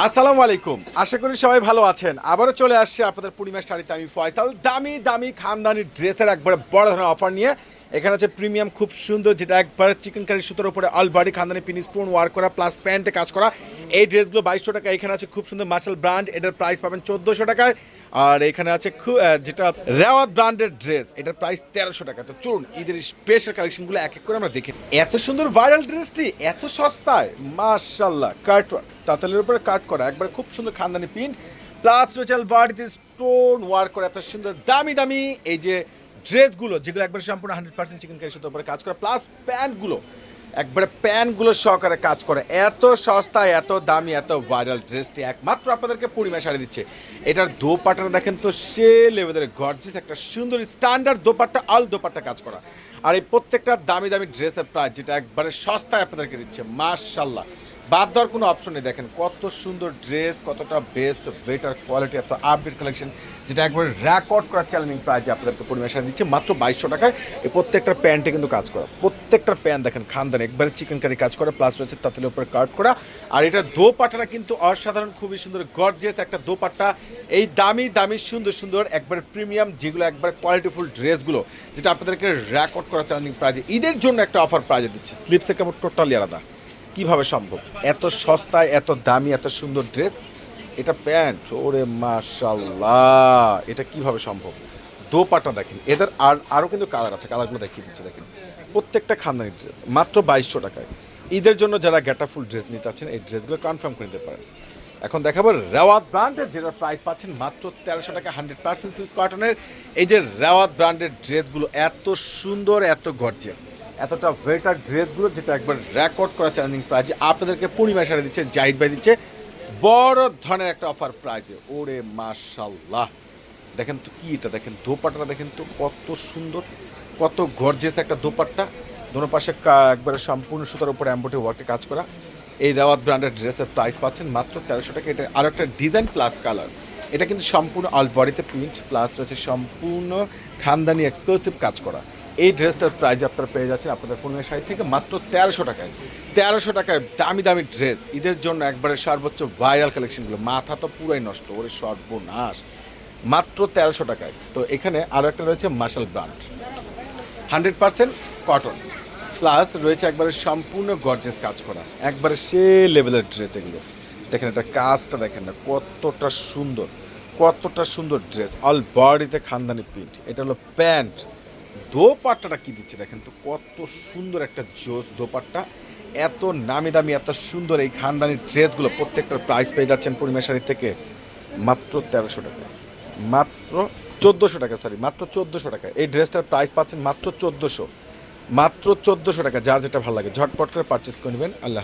আসসালামু আলাইকুম। আশা করি সবাই ভালো আছেন। আবারও চলে আসছে আপনাদের পূর্ণিমা শাড়িতে আমি ফয়সাল। দামি দামি খানদানি ড্রেসের একবারে বড় ধরনের অফার নিয়ে এখানে আছে প্রিমিয়াম খুব সুন্দর, যেটা একবারে চিকেন কারি সুতোর উপরে অল বডি খানদানি পিনি স্টোন ওয়ার্ক করা প্লাস প্যান্টে কাজ করা। এই ড্রেসগুলো বাইশশো টাকা এখানে আছে খুব সুন্দর মার্শাল ব্র্যান্ড এটার প্রাইস পাবেন চোদ্দোশো টাকায়। আর এখানে আছে যেটা রেওয়াত ব্র্যান্ডের ড্রেস এটার প্রাইস তেরোশো টাকা। তো চলুন, ঈদের স্পেশাল কালেকশনগুলো এক এক করে আমরা দেখি। এত সুন্দর ভাইরাল ড্রেসটি এত সস্তায় মার্শাল্লাহ কাট তাতালের উপরে কাট করা, একবার খুব সুন্দর খানদানি প্রিন্ট প্লাস রয়েছে বাড়িতে স্টোন ওয়ার্ক করা, এত সুন্দর, দামি দামি, এই যে ড্রেসগুলো, যেগুলো একবার সম্পূর্ণ হান্ড্রেড পার্সেন্ট চিকেন কারি সুতোর উপরে কাজ করা প্লাস প্যান্টগুলো, একবারে প্যান্টগুলো সহকারে কাজ করে। এত সস্তা, এত দামি, এত ভাইরাল ড্রেসটি একমাত্র আপনাদেরকে পূর্ণিমা শাড়ি দিচ্ছে। এটার দোপাট্টাটা দেখেন তো, সে লেভেলের গর্জিস একটা সুন্দর স্ট্যান্ডার্ড দোপাট্টা আল দোপাট্টা কাজ করা। আর এই প্রত্যেকটা দামি দামি ড্রেসের প্রাইস যেটা একবারে সস্তায় আপনাদেরকে দিচ্ছে মার্শাল্লাহ বাদ দেওয়ার কোনো অপশন নেই। দেখেন কত সুন্দর ড্রেস কতটা বেস্ট বেটার কোয়ালিটি এত আপডেট কালেকশন যেটা একবার রেকর্ড করা চ্যালেঞ্জিং প্রাইজে আপনাদেরকে পরিবেশন দিচ্ছে। মাত্র বাইশশো টাকায় এই প্রত্যেকটা প্যান্টে কিন্তু কাজ করা। প্রত্যেকটা প্যান্ট দেখেন, খানদান, একবারে চিকেন কারি কাজ করা প্লাস রয়েছে তাতের উপরে কাট করা। আর এটা দোপাট্টাটা কিন্তু অসাধারণ, খুবই সুন্দর গর্জিয়াস একটা দোপাট্টা। এই দামি দামি, সুন্দর সুন্দর, একবারে প্রিমিয়াম যেগুলো একবারে কোয়ালিটিফুল ড্রেসগুলো যেটা আপনাদেরকে রেকর্ড করা চ্যালেঞ্জিং প্রাইজে ঈদের জন্য একটা অফার প্রাইজে দিচ্ছে। স্লিপসের কেমন টোটালি আলাদা। কীভাবে সম্ভব? এত সস্তায় এত দামি, এত সুন্দর ড্রেস, এটা প্যান্ট, ওরে মাশাল্লাহ, এটা কীভাবে সম্ভব? দোপাটা দেখেন, এদের আর আরও কিন্তু কালার আছে, কালারগুলো দেখিয়ে দিচ্ছে, দেখেন। প্রত্যেকটা খানদানি ড্রেস, মাত্র বাইশশো টাকায়। ঈদের জন্য যারা গেটাফুল ড্রেস নিতে চাচ্ছেন, এই ড্রেসগুলো কনফার্ম করে নিতে পারেন। এখন দেখাবো রেওয়াত ব্র্যান্ডের, যেটা প্রাইস পাচ্ছেন মাত্র তেরোশো টাকা, হান্ড্রেড পার্সেন্ট সুইচ কটনের। এই যে রেওয়াত ব্র্যান্ডের ড্রেসগুলো, এত সুন্দর, এত গর্জিয়াস। এতটা ভেটার ড্রেসগুলো যেটা একবার রেকর্ড করা চ্যালেঞ্জিং প্রাইজে আপনাদেরকে পূর্ণিমা সারা দিচ্ছে, জাহিদ ভাই দিচ্ছে, বড় ধরনের একটা অফার প্রাইজে ওরে মাশাল্লাহ দেখেন তো কি এটা, দেখেন দোপাট্টাটা, দেখেন তো কত সুন্দর, কত গর্জেস একটা দোপাট্টা। দোনো পাশে একবারে সম্পূর্ণ সুতার উপরে অ্যাম্বোটে ওয়ার্কে কাজ করা। এই রেওয়াত ব্র্যান্ডের ড্রেসের প্রাইস পাচ্ছেন মাত্র তেরোশো টাকা। এটা আরও একটা ডিজাইন প্লাস কালার এটা কিন্তু সম্পূর্ণ অল বডিতে প্রিন্ট প্লাস রয়েছে সম্পূর্ণ খানদানি এক্সক্লুসিভ কাজ করা। এই ড্রেসটার প্রাইস আপনারা পেয়ে যাচ্ছেন আপনাদের পনেরো শাড়ি থেকে মাত্র তেরোশো টাকায়। তেরোশো টাকায় দামি দামি ড্রেস ঈদের জন্য একবারে সর্বোচ্চ ভাইরাল কালেকশনগুলো মাথা তো পুরাই নষ্ট, ওরে সর্বনাশ। মাত্র তেরোশো টাকায়। তো এখানে আরও একটা রয়েছে Marshal brand hundred percent cotton plus রয়েছে একবারে সম্পূর্ণ গর্জেস কাজ করা। একবারে সে লেভেলের ড্রেস এগুলো। দেখেন এটা কাজটা দেখেন না, কতটা সুন্দর। কতটা সুন্দর ড্রেস অল বডিতে খানদানি প্রিন্ট এটা হলো প্যান্ট। দোপাট্টাটা কি দিচ্ছে দেখেন তো, কত সুন্দর একটা জোস দোপাট্টা। এত নামি দামি এত সুন্দর এই খানদানি ড্রেসগুলো প্রত্যেকটার প্রাইস পেয়ে যাচ্ছেন পরিমেশ শাড়ি থেকে মাত্র তেরোশো টাকা। মাত্র চোদ্দোশো টাকা সরি মাত্র চোদ্দোশো টাকা। এই ড্রেসটার প্রাইস পাচ্ছেন মাত্র চোদ্দোশো। মাত্র চোদ্দোশো টাকা, যার যেটা ভালো লাগে। ঝটপট করে পারচেস করে নেবেন। আল্লাহ